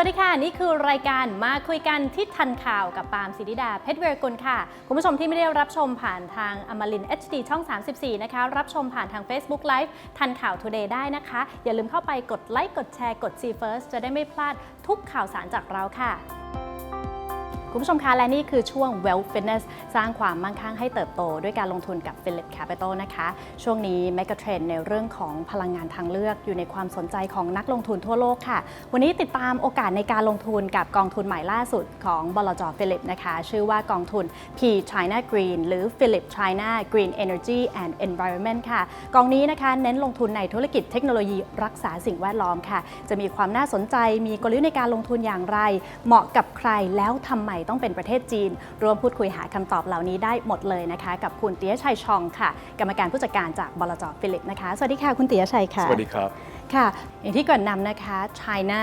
วัสดีค่ะ นี่คือรายการมาคุยกันที่ทันข่าวกับปาล์มสิริดาเพชรเวรกุลค่ะ คุณผู้ชมที่ไม่ได้รับชมผ่านทางอมริน HD ช่อง 34 นะคะ รับชมผ่านทาง Facebook Live ทันข่าว Today ได้นะคะ อย่าลืมเข้าไปกดไลค์กดแชร์กด See First จะได้ไม่พลาดทุกข่าวสารจากเราค่ะ คุณผู้ชมคะและนี่คือช่วง Wealth Fitness สร้างความมั่งคั่งให้เติบโต ด้วยการลงทุนกับ Philip Capital นะคะ ช่วงนี้ Mega Trend ในเรื่องของพลังงานทางเลือกอยู่ในความสนใจของนักลงทุนทั่วโลกค่ะ วันนี้ติดตามโอกาสในการลงทุนกับกองทุนใหม่ล่าสุดของบลจ Philip นะคะ ชื่อว่ากองทุน P China Green หรือ Philip China Green Energy and Environment ค่ะ กองนี้นะคะเน้นลงทุนในธุรกิจเทคโนโลยีรักษาสิ่งแวดล้อมค่ะ จะมีความน่าสนใจมีกลยุทธ์ในการลงทุนอย่างไร เหมาะกับใครแล้วทำไมต้องเป็นประเทศจีน ร่วมพูดคุยหาคำตอบเหล่านี้ได้หมดเลยนะคะ กับคุณเตียชัยชองค่ะ กรรมการผู้จัดการจากบลจฟิลิปนะคะ สวัสดีค่ะคุณเตียชัยค่ะ สวัสดีครับ ค่ะ อย่างที่ก่อนนำนะคะ China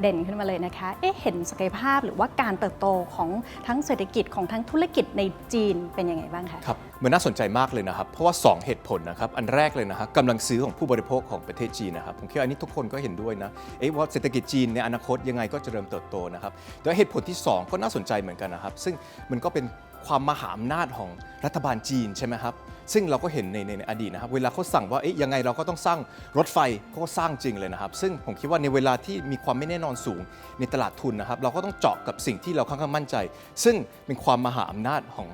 เด่นขึ้นมาเลยนะคะ เอ๊ะ เห็นศักยภาพหรือว่าการเติบโตของทั้งเศรษฐกิจของทั้งธุรกิจในจีนเป็นยังไงบ้างคะ ครับ มันน่าสนใจมากเลยนะครับ เพราะว่า 2 เหตุผลนะครับ อันแรกเลยนะฮะกำลังซื้อของผู้บริโภคของประเทศจีนนะครับ ผมคิดว่าอันนี้ทุกคนก็เห็นด้วยนะ เอ๊ะ ว่าเศรษฐกิจจีนในอนาคตยังไงก็จะเริ่มเติบโตนะครับแต่ว่าเหตุผลที่ 2 ก็น่าสนใจเหมือนกันนะครับ ซึ่งมันก็เป็น ความมหาอำนาจของรัฐบาลจีนใช่ไหมครับ ซึ่งเราก็เห็นในในในอดีตนะครับ เวลาเขาสั่งว่าเอ๊ยยังไงเราก็ต้องสร้างรถไฟเขาก็สร้างจริงเลยนะครับ ซึ่งผมคิดว่าในเวลาที่มีความไม่แน่นอนสูงในตลาดทุนนะครับ เราก็ต้องเจาะกับสิ่งที่เราค่อนข้างมั่นใจ ซึ่งเป็นความมหาอำนาจของ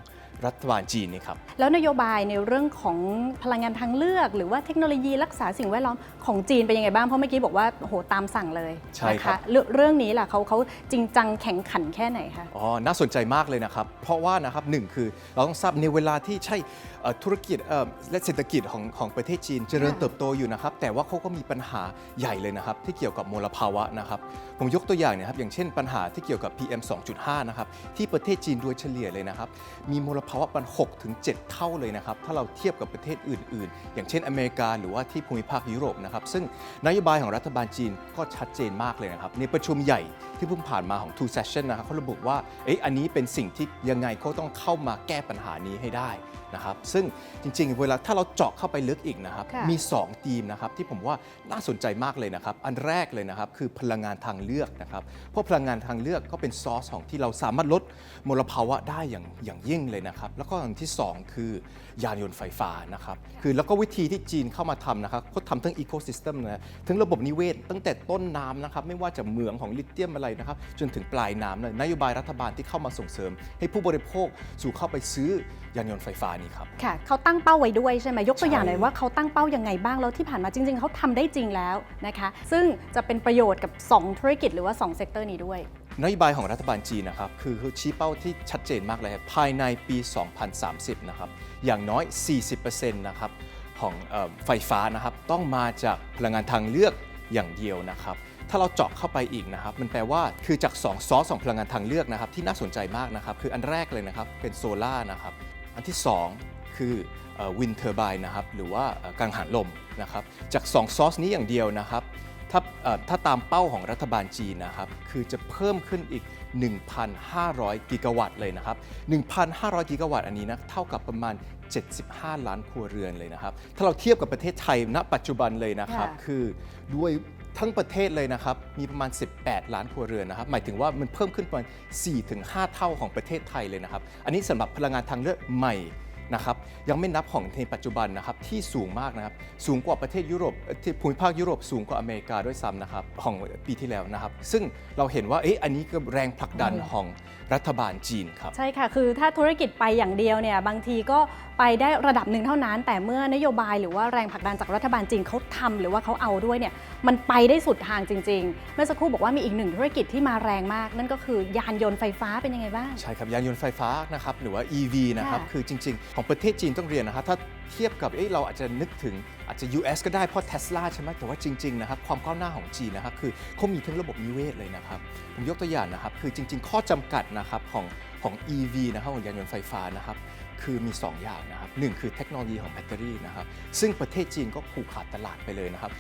รัฐบาลจีนนี่ครับ แล้วนโยบายในเรื่องของพลังงานทางเลือก หรือว่าเทคโนโลยีรักษาสิ่งแวดล้อมของจีนเป็นยังไงบ้าง เพราะเมื่อกี้บอกว่าโอ้โหตามสั่งเลยใช่ครับนะะเรื่องเรื่องนี้ล่ะเขาเขาจริงจังแข่งขันแค่ไหนคะ อ๋อ น่าสนใจมากเลยนะครับ เพราะว่านะครับหนึ่งคือเราต้องทราบในเวลาที่ใช่เอ่อธุรกิจเอ่อและเศรษฐกิจของของประเทศจีนเจริญค่ะเติบโตอยู่นะครับ แต่ว่าเขาก็มีปัญหาใหญ่เลยนะครับ ที่เกี่ยวกับมลภาวะนะครับ ผมยกตัวอย่างเนะครับอย่างเช่นปัญหาที่เกี่ยวกับ PM 2.5 นะครับที่ประเทศจีนโดยเฉลี่ยเลยนะครับมีมลภาวะประมาณ6ถึง7เท่าเลยนะครับ ถ้าเราเทียบกับประเทศอื่น ๆ อย่างเช่นอเมริกาหรือว่าที่ภูมิภาคยุโรปนะครับ ซึ่งนโยบายของรัฐบาลจีนก็ชัดเจนมากเลยนะครับ ในประชุมใหญ่ที่เพิ่งผ่านมาของ Two Session นะครับเขาระบุว่าเอ๊ะอันนี้เป็นสิ่งที่ยังไงเขาต้องเข้ามาแก้ปัญหานี้ให้ได้ นะครับซึ่งจริงๆ เวลาถ้าเราเจาะเข้าไปลึกอีกนะครับ ค่ะ มี2ธีมนะครับที่ผมว่าน่าสนใจมากเลยนะครับ อันแรกเลยนะครับคือพลังงานทางเลือกนะครับเพราะพลังงานทางเลือกก็เป็นซอสของที่เราสามารถลดมลภาวะได้อย่างอย่างยิ่งเลยนะครับ แล้วก็อันที่ 2 คือยานยนต์ไฟฟ้านะครับคือแล้วก็วิธีที่จีนเข้ามาทำนะครับเขาทำทั้งอีโค y ิสเต็มนะทั้งระบบนิเวศ ตั้งแต่ต้นน้ำนะครับไม่ว่าจะเหมืองของลิเธียมอะไรนะครับจนถึงปลายน้ำเลยนโยบายรัฐบาลที่เข้ามาส่งเสริม ให้ผู้บริโภคสู่เข้าไปซื้อ ยานยนต์ไฟฟ้านี้ครับ ค่ะเขาตั้งเป้าไว้ด้วยใช่ไหมยกตัวอย่างใช่หน่อยว่าเขาตั้งเป้ายังไงบ้างแล้วที่ผ่านมาจริง ๆเขาทำได้จริงแล้วนะคะซึ่งจะเป็นประโยชน์กับ 2 ธุรกิจหรือว่า 2 เซกเตอร์นี้ด้วยนโยบายของรัฐบาลจีนนะครับคือเขาชี้เป้าที่ชัดเจนมากเลยครับภายในปี 2030 นะครับอย่างน้อย 40%นะครับของเอ่อไฟฟ้านะครับต้องมาจากพลังงานทางเลือกอย่างเดียวนะครับถ้าเราเจาะเข้าไปอีกนะครับ มันแปลว่าคือจาก2ซอสของพลังงานทางเลือกนะครับ ที่น่าสนใจมากนะครับ คืออันแรกเลยนะครับ เป็นโซลาร์นะครับ อันที่ 2 คือวินเทอร์บายนะครับหรือว่าเอ่อกังหันลมนะครับจาก2ซอสนี้อย่างเดียวนะครับถ้าเอ่อถ้าตามเป้าของรัฐบาลจีนนะครับคือจะเพิ่มขึ้นอีก 1,500 กิกะวัตต์เลยนะครับ 1,500 กิกะวัตต์อันนี้นะเท่ากับประมาณ 75 ล้านครัวเรือนเลยนะครับ ถ้าเราเทียบกับประเทศไทยณปัจจุบันเลยนะครับค่ะคือด้วย ทั้งประเทศเลยนะครับ มีประมาณ 18 ล้านครัวเรือนนะครับ หมายถึงว่ามันเพิ่มขึ้นประมาณ 4-5 เท่าของประเทศไทยเลยนะครับ อันนี้สำหรับพลังงานทางเลือกใหม่นะครับ ยังไม่นับของในปัจจุบันนะครับที่สูงมากนะครับ สูงกว่าประเทศยุโรปที่ภูมิภาคยุโรปสูงกว่าอเมริกาด้วยซ้ำนะครับของปีที่แล้วนะครับ ซึ่งเราเห็นว่าเอ๊ะอันนี้ก็แรงผลักดันของรัฐบาลจีนครับ ใช่ค่ะ คือถ้าธุรกิจไปอย่างเดียวเนี่ยบางทีก็ ไปได้ระดับหนึ่งเท่านั้น แต่เมื่อนโยบายหรือว่าแรงผลักดันจากรัฐบาลจีนเขาทำหรือว่าเขาเอาด้วยเนี่ยมันไปได้สุดทางจริง ๆ เมื่อสักครู่บอกว่ามีอีกหนึ่งธุรกิจที่มาแรงมาก นั่นก็คือยานยนต์ไฟฟ้าเป็นยังไงบ้าง ใช่ครับ ยานยนต์ไฟฟ้านะครับหรือว่า EV นะครับค่ะคือจริง ๆ ของประเทศจีนต้องเรียนนะครับถ้าเทียบกับเอ้ยเราอาจจะนึกถึงอาจจะ US ก็ได้เพราะ Tesla ใช่ไหมแต่ว่าจริงๆนะครับความก้าวหน้าของจีนนะครับคือเขามีทั้งระบบนิเวศเลยนะครับผมยกตัวอย่างนะครับคือจริง ๆ ข้อจำกัดนะครับของของ EV นะครับของยานยนต์ไฟฟ้านะครับ คือมี 2 อย่างนะครับหนึ่งคือเทคโนโลยีของแบตเตอรี่นะครับ ซึ่งประเทศจีนก็ผูกขาดตลาดไปเลยนะครับ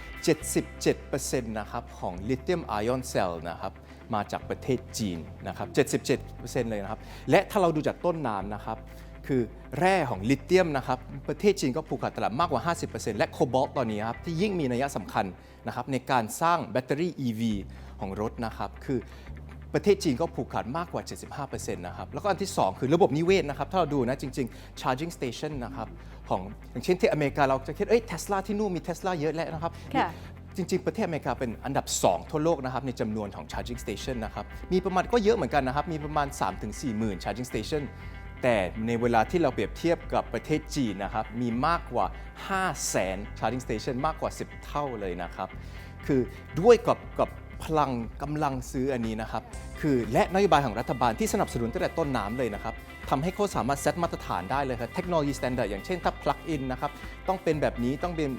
77%นะครับของลิเธียมไอออนเซลล์นะครับมาจากประเทศจีนนะครับ 77%เลยนะครับ และถ้าเราดูจากต้นน้ำนะครับคือแร่ของลิเธียมนะครับประเทศจีนก็ผูกขาดตลาดมากกว่า 50%และโคบอลต์ตอนนี้ครับที่ยิ่งมีนัยสำคัญนะครับในการสร้างแบตเตอรี่ EV ของรถนะครับคือ ประเทศจีนก็ผูกขาดมากกว่า 75%นะครับ แล้วก็อันที่ 2 คือระบบนิเวศนะครับ ถ้าเราดูนะจริง ๆ charging station นะครับของอย่างเช่นที่อเมริกาเราจะคิดเอ้ยเทสลาที่นู่นมีเทสลาเยอะแล้วนะครับค่ะจริง ๆ ประเทศอเมริกาเป็นอันดับ 2 ทั่วโลกนะครับในจำนวนของ charging station นะครับ มีประมาณก็เยอะเหมือนกันนะครับ มีประมาณ 3-4หมื่น charging station แต่ในเวลาที่เราเปรียบเทียบกับประเทศจีนนะครับ มีมากกว่า5แสน charging station มากกว่า 10 เท่าเลยนะครับ คือด้วยกับกับ พลังกำลังซื้ออันนี้นะครับ คือและนโยบายของรัฐบาลที่สนับสนุนตั้งแต่ต้นน้ำเลยนะครับทำให้เขาสามารถเซตมาตรฐานได้เลยครับเทคโนโลยีสแตนดาร์ดอย่างเช่นถ้าพลักอินะครับต้องเป็นแบบนี้ต้องเป็น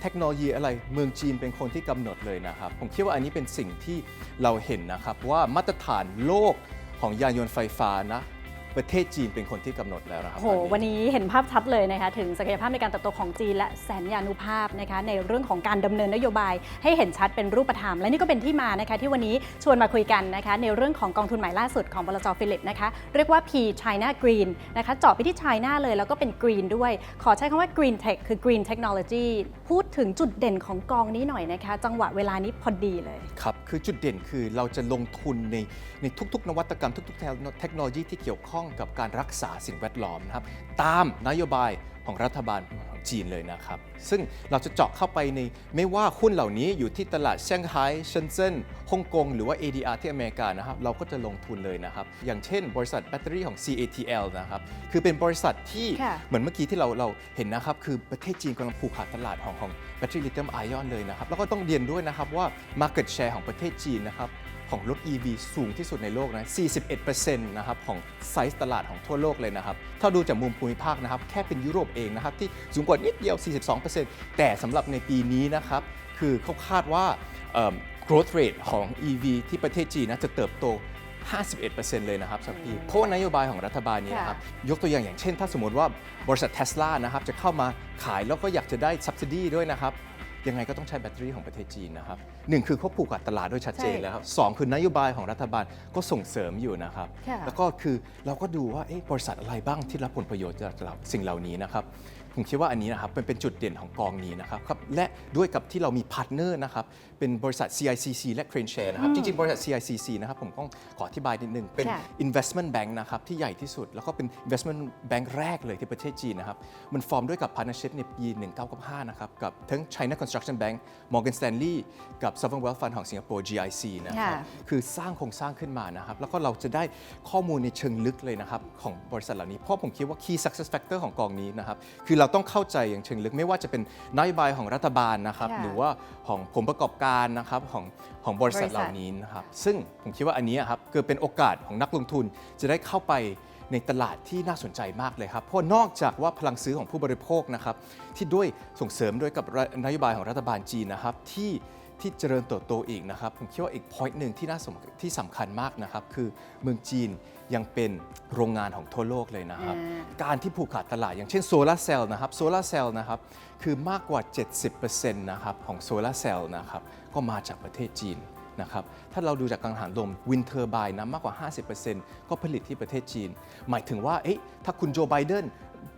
เทคโนโลยีอะไรเมืองจีนเป็นคนที่กำหนดเลยนะครับ ผมคิดว่าอันนี้เป็นสิ่งที่เราเห็นนะครับว่ามาตรฐานโลกของยานยนต์ไฟฟ้านะ ประเทศจีนเป็นคนที่กำหนดแล้วนะครับโอ้โหวันนี้เห็นภาพชัดเลยนะคะถึงศักยภาพในการเติบโตของจีน และแสนยานุภาพนะคะในเรื่องของการดำเนินนโยบาย ให้เห็นชัดเป็นรูปธรรม และนี่ก็เป็นที่มานะคะที่วันนี้ชวนมาคุยกันนะคะในเรื่องของกองทุนใหม่ล่าสุดของบลจฟิลิปนะคะเรียกว่า P China Green นะคะเจาะไปที่ China เลยแล้วก็เป็น Green ด้วย ขอใช้คำว่า Green Tech คือ Green Technology พูดถึงจุดเด่นของกองนี้หน่อยนะคะจังหวะเวลานี้พอดีเลยครับคือจุดเด่นคือเราจะลงทุนในในทุก ๆ นวัตกรรมทุก ๆ เทคโนโลยีที่เกี่ยวข้องกับการรักษาสิ่งแวดล้อมนะครับ ตามนโยบายของรัฐบาลของจีนเลยนะครับ ซึ่งเราจะเจาะเข้าไปในไม่ว่าหุ้นเหล่านี้อยู่ที่ตลาดเซี่ยงไฮ้เซินเจิ้นฮ่องกงหรือว่า ADR ที่อเมริกานะครับ เราก็จะลงทุนเลยนะครับ อย่างเช่น บริษัทแบตเตอรี่ของ CATL นะครับ คือเป็นบริษัทที่ค่ะเหมือนเมื่อกี้ที่เราเราเห็นนะครับ คือประเทศจีนกำลังผูกขาดตลาดของของแบตเตอรี่ลิเธียมไอออนเลยนะครับ แล้วก็ต้องเรียนด้วยนะครับว่า Market Share ของประเทศจีนนะครับ ของรถ EV สูงที่สุดในโลกนะ 41%นะครับของไซส์ตลาดของทั่วโลกเลยนะครับ ถ้าดูจากมุมภูมิภาคนะครับ แค่เป็นยุโรปเองนะครับ ที่สูงกว่านิดเดียว 42%แต่สำหรับในปีนี้นะครับ คือเขาคาดว่าเอิ่ม growth rate ของ EV ที่ประเทศจีนนะจะเติบโต 51%เลยนะครับสักปีเพราะว่านโยบายของรัฐบาลนี้นะครับ ยกตัวอย่างอย่างเช่น ถ้าสมมติว่าบริษัทเทสลานะครับจะเข้ามาขายแล้วก็อยากจะได้ subsidy ด้วยนะครับ ยังไงก็ต้องใช้แบตเตอรี่ของประเทศจีนนะครับหนึ่งคือเขาผูกกับตลาดด้วยชัดเจนใช่แล้วครับสองคือนโยบายของรัฐบาลก็ส่งเสริมอยู่นะครับค่ะแล้วก็คือเราก็ดูว่าเอ๊ะบริษัทอะไรบ้างที่รับผลประโยชน์จากเราสิ่งเหล่านี้นะครับ ผมคิดว่าอันนี้นะครับเป็นเป็นจุดเด่นของกองนี้นะครับครับและด้วยกับที่เรามีพาร์ทเนอร์นะครับเป็นบริษัท CICC และ Crane Share นะครับจริงๆ บริษัท CICC นะครับผมต้องขออธิบายนิดนึงเป็นค่ะ investment bank นะครับที่ใหญ่ที่สุด แล้วก็เป็น investment bank แรกเลยที่ประเทศจีนนะครับมันฟอร์มด้วยกับ partnership ในปี 1995 นะครับกับทั้ง China Construction Bank Morgan Stanley กับ Sovereign Wealth Fund ของสิงคโปร์ GIC นะครับค่ะคือสร้างโครงสร้างขึ้นมานะครับแล้วก็เราจะได้ข้อมูลในเชิงลึกเลยนะครับของบริษัทเหล่านี้เพราะผมคิดว่า key success factor ของกองนี้นะครับคือเราต้องเข้าใจอย่างเชิงลึกไม่ว่าจะเป็นนโยบายของรัฐบาลนะครับ ค่ะหรือว่าของผลประกอบการนะครับของของบริษัทบริษัท เหล่านี้นะครับ ซึ่งผมคิดว่าอันนี้ครับเกิดเป็นโอกาสของนักลงทุนจะได้เข้าไปในตลาดที่น่าสนใจมากเลยครับ เพราะนอกจากว่าพลังซื้อของผู้บริโภคนะครับ ที่ด้วยส่งเสริมด้วยกับนโยบายของรัฐบาลจีนนะครับ ที่ ที่เจริญเติบโตอีกนะครับ ผมคิดว่าอีก point หนึ่งที่น่าสำที่สำคัญมากนะครับ คือเมืองจีนยังเป็นโรงงานของทั่วโลกเลยนะครับอ่าการที่ผูกขาดตลาด อย่างเช่นโซลาร์เซลล์นะครับโซลาร์เซลล์นะครับ คือมากกว่า 70%นะครับของโซลาร์เซลล์นะครับ ก็มาจากประเทศจีนนะครับถ้าเราดูจากกังหันลมวินเทอร์บายนะมากกว่า 50%ก็ผลิตที่ประเทศจีน หมายถึงว่าเอ๊ะถ้าคุณโจไบเดน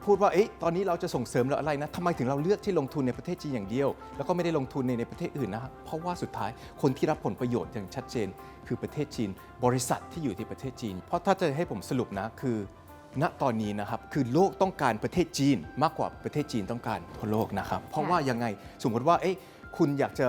พูดว่าเอ๊ะตอนนี้เราจะส่งเสริมเราอะไรนะทำไมถึงเราเลือกที่ลงทุนในประเทศจีนอย่างเดียว แล้วก็ไม่ได้ลงทุนในในประเทศอื่นนะครับเพราะว่าสุดท้ายคนที่รับผลประโยชน์อย่างชัดเจน คือประเทศจีน บริษัทที่อยู่ที่ประเทศจีน เพราะถ้าจะให้ผมสรุปนะคือ ณตอนนี้นะครับคือโลกต้องการประเทศจีน มากกว่าประเทศจีนต้องการทั่วโลกนะครับเพราะว่ายังไงสมมติว่าเอ๊ะคุณอยากจะ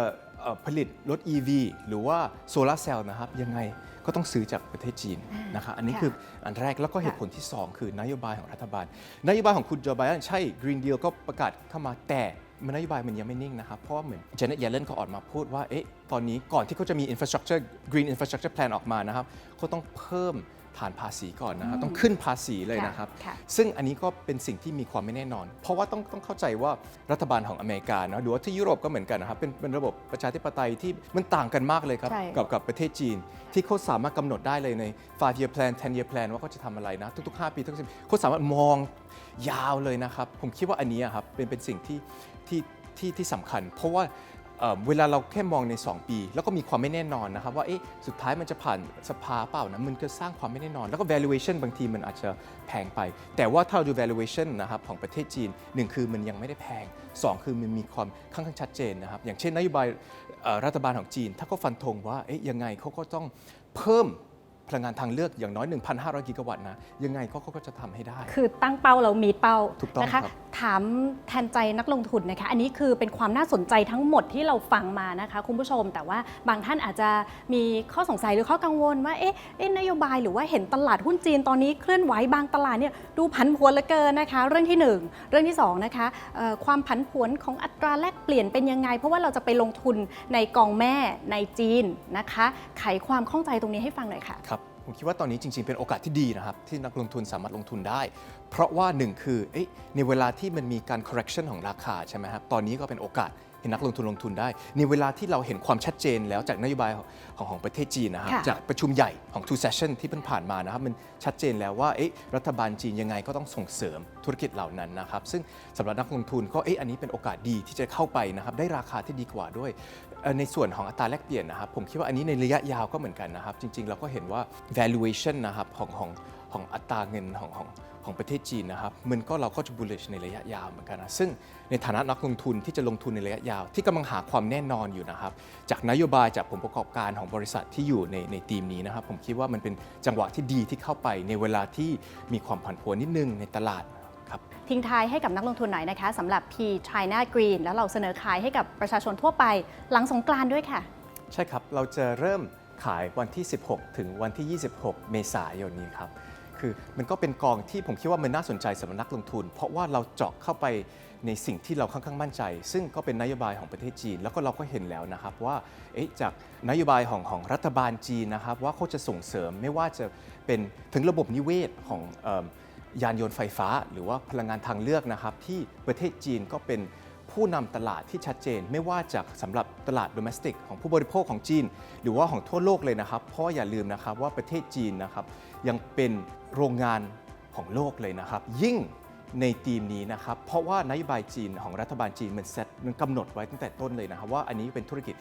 ผลิตรถ EV หรือว่าโซลาร์เซลล์นะครับยังไงก็ต้องซื้อจากประเทศจีนนะครับอันนี้ค่ะคืออันแรกแล้วก็เหตุผลที่ 2 คือนโยบายของรัฐบาล นโยบายของคุณโจไบเดนใช่ Green Deal ก็ประกาศเข้ามาแต่มันนโยบายมันยังไม่นิ่งนะครับ เพราะว่าเหมือนเจเน็ตเยเลนก็ออกมาพูดว่าเอ๊ะตอนนี้ก่อนที่เขาจะมี infrastructure green infrastructure plan ออกมานะครับเขาต้องเพิ่ม ฐานภาษีก่อนนะครับ ต้องขึ้นภาษีเลยนะครับค่ะซึ่งอันนี้ก็เป็นสิ่งที่มีความไม่แน่นอน เพราะว่าต้องต้องเข้าใจว่ารัฐบาลของอเมริกานะหรือว่าที่ยุโรปก็เหมือนกันนะครับเป็นเป็นระบบประชาธิปไตยที่มันต่างกันมากเลยครับใช่กับกับประเทศจีน ที่เขาสามารถกำหนดได้เลยใน5 year plan 10 year plan ว่าเขาจะทำอะไรนะ ทุกๆ 5 ปีทุกๆเขาสามารถมองยาวเลยนะครับ ผมคิดว่าอันนี้อะครับเป็นเป็นสิ่งที่ที่ที่ที่สำคัญ เพราะว่า เเวลาเราแค่มองใน 2 ปี แล้วก็มีความไม่แน่นอนนะครับว่าเอ๊ะสุดท้ายมันจะผ่านสภาเปล่านะมันก็สร้างความไม่แน่นอน แล้วก็ valuation บางทีมันอาจจะแพงไป แต่ว่าถ้าเราดู valuation นะครับของประเทศจีนหนึ่งคือมันยังไม่ได้แพงสองคือมันมีความค่อนข้างชัดเจนนะครับอย่างเช่นนโยบายรัฐบาลของจีน ถ้าเขาฟันธงว่าเอ๊ะยังไงเขาก็ต้องเพิ่ม พลังงานทางเลือกอย่างน้อย 1,500 กิกะวัตต์นะ ยังไงเขาก็จะทำให้ได้ คือตั้งเป้าแล้วมีเป้าถูกต้องนะคะครับถามแทนใจนักลงทุนนะคะ อันนี้คือเป็นความน่าสนใจทั้งหมดที่เราฟังมานะคะ คุณผู้ชม แต่ว่าบางท่านอาจจะมีข้อสงสัยหรือข้อกังวลว่าเอ๊ะเอ๊ะนโยบายหรือว่าเห็นตลาดหุ้นจีนตอนนี้เคลื่อนไหวบางตลาดเนี่ยดูผันผวนเหลือเกินนะคะ เรื่องที่หนึ่งเรื่องที่สองนะคะเอ่อความผันผวนของอัตราแลกเปลี่ยนเป็นยังไง เพราะว่าเราจะไปลงทุนในกองแม่ในจีนนะคะ ไขความข้องใจตรงนี้ให้ฟังหน่อยค่ะครับ ผมคิดว่าตอนนี้จริง ๆ เป็นโอกาสที่ดีนะครับ ที่นักลงทุนสามารถลงทุนได้ เพราะว่าหนึ่งคืออในเวลาที่มันมีการ correction ของราคาใช่ไหมครับตอนนี้ก็เป็นโอกาส ให้นักลงทุนลงทุนได้ ในเวลาที่เราเห็นความชัดเจนแล้วจากนโยบายของของประเทศจีนนะครับค่ะ จากประชุมใหญ่ของ two session ที่เพิ่งผ่านมานะครับมันชัดเจนแล้วว่าเอ๊ะรัฐบาลจีนยังไงก็ต้องส่งเสริมธุรกิจเหล่านั้นนะครับ ซึ่งสำหรับนักลงทุนก็เอ๊ะอันนี้เป็นโอกาสดีที่จะเข้าไปนะครับได้ราคาที่ดีกว่าด้วยเอ่อในส่วนของอัตราแลกเปลี่ยนนะครับผมคิดว่าอันนี้ในระยะยาวก็เหมือนกันนะครับ จริงๆ เราก็เห็นว่า valuation นะครับของของ ของอัตราเงินของของของประเทศจีนนะครับมันก็เราก็จะ bullish ในระยะยาวเหมือนกันนะซึ่งในฐานะนักลงทุนที่จะลงทุนในระยะยาว ที่กำลังหาความแน่นอนอยู่นะครับ จากนโยบายจากผลประกอบการของบริษัทที่อยู่ในในทีมนี้นะครับ ผมคิดว่ามันเป็นจังหวะที่ดีที่เข้าไปในเวลาที่มีความผันผวนนิดนึงในตลาดครับทิ้งท้ายให้กับนักลงทุนหน่อยนะคะสำหรับ P China Green แล้วเราเสนอขายให้กับประชาชนทั่วไป หลังสงกรานต์ด้วยค่ะ ใช่ครับ เราจะเริ่มขายวันที่ 16 ถึงวันที่ 26 เมษายนนี้ครับ คือมันก็เป็นกองที่ผมคิดว่ามันน่าสนใจสำหรับนักลงทุน เพราะว่าเราเจาะเข้าไปในสิ่งที่เราค่อนข้างมั่นใจ ซึ่งก็เป็นนโยบายของประเทศจีน แล้วก็เราก็เห็นแล้วนะครับว่าเอ๊ะจากนโยบายของของรัฐบาลจีนนะครับว่าเขาจะส่งเสริมไม่ว่าจะเป็นถึงระบบนิเวศของเอิ่มยานยนต์ไฟฟ้า หรือว่าพลังงานทางเลือกนะครับที่ประเทศจีนก็เป็น ผู้นำตลาดที่ชัดเจน ไม่ว่าจากสำหรับตลาด domestic ของผู้บริโภคของจีน หรือว่าของทั่วโลกเลยนะครับ เพราะอย่าลืมนะครับว่าประเทศจีนนะครับยังเป็นโรงงานของโลกเลยนะครับ ยิ่งในทีมนี้นะครับ เพราะว่านโยบายจีนของรัฐบาลจีนมันเซตมันกำหนดไว้ตั้งแต่ต้นเลยนะครับ ว่าอันนี้เป็นธุรกิจ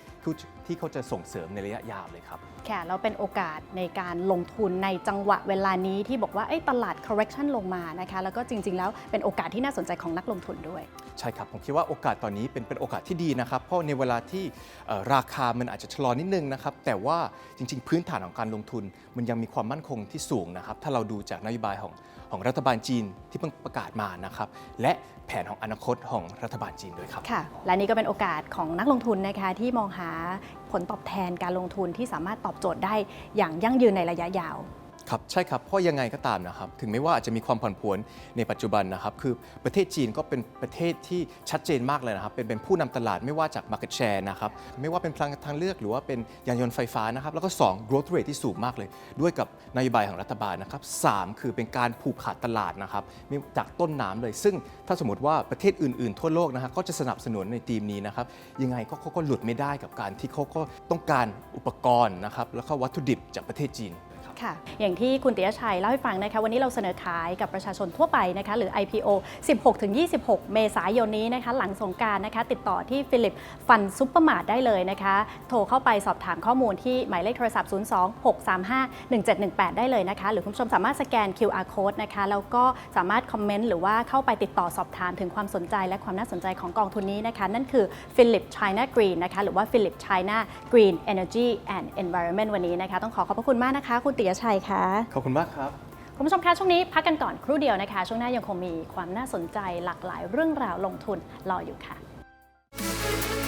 ที่เขาจะส่งเสริมในระยะยาวเลยครับค่ะแล้วเป็นโอกาสในการลงทุนในจังหวะเวลานี้ที่บอกว่าตลาด correction ลงมานะคะ แล้วก็จริง ๆ แล้วเป็นโอกาสที่น่าสนใจของนักลงทุนด้วย ใช่ครับ ผมคิดว่าโอกาสตอนนี้เป็นเป็นโอกาสที่ดีนะครับ เพราะในเวลาที่เอ่อราคามันอาจจะชะลอนิดนึงนะครับ แต่ว่าจริง ๆ พื้นฐานของการลงทุน มันยังมีความมั่นคงที่สูงนะครับ ถ้าเราดูจากนโยบายของของรัฐบาลจีนที่เพิ่งประกาศมานะครับ และแผนของอนาคตของรัฐบาลจีนด้วยครับ ค่ะ และนี่ก็เป็นโอกาสของนักลงทุนนะคะที่มองหาผลตอบแทนการลงทุนที่สามารถตอบโจทย์ได้อย่างยั่งยืนในระยะยาว ครับใช่ครับเพราะยังไงก็ตามนะครับถึงแม้ว่าอาจจะมีความผันผวนในปัจจุบันนะครับคือประเทศจีนก็เป็นประเทศที่ชัดเจนมากเลยนะครับเป็นเป็นผู้นำตลาดไม่ว่าจาก market share นะครับไม่ว่าเป็นพลังทางเลือกหรือว่าเป็นยานยนต์ไฟฟ้านะครับแล้วก็ 2 growth rate ที่สูงมากเลย ด้วยกับนโยบายของรัฐบาลนะครับสามคือเป็นการผูกขาดตลาดนะครับจากต้นน้ำเลย ซึ่งถ้าสมมติว่าประเทศอื่นๆ ทั่วโลกนะครับก็จะสนับสนุนในทีมนี้นะครับยังไงก็เขาก็หลุดไม่ได้กับการที่เขาก็ต้องการอุปกรณ์นะครับแล้วก็วัตถุดิบจากประเทศจีน ค่ะ อย่างที่คุณติยชัยเล่าให้ฟังนะคะวันนี้เราเสนอขายกับประชาชนทั่วไปนะคะหรือ IPO 16-26 เมษายนนี้นะคะหลังสงการนะคะติดต่อที่ฟิลิปฟันซุปเปอร์มาร์ทได้เลยนะคะ โทรเข้าไปสอบถามข้อมูลที่หมายเลขโทรศัพท์ 02-635-1718 ได้เลยนะคะ หรือคุณผู้ชมสามารถสแกน QR code นะคะแล้วก็สามารถคอมเมนต์หรือว่าเข้าไปติดต่อสอบถามถึงความสนใจและความน่าสนใจของกองทุนนี้นะคะ นั่นคือ Philip China Green นะคะหรือว่า Philip China Green Energy and Environment วันนี้นะคะ ต้องขอขอบพระคุณมากนะคะ คุณติยชัยค่ะ ขอบคุณมากครับ คุณผู้ชมคะช่วงนี้พักกันก่อนครู่เดียวนะคะ ช่วงหน้ายังคงมีความน่าสนใจหลากหลายเรื่องราวลงทุนรออยู่ค่ะ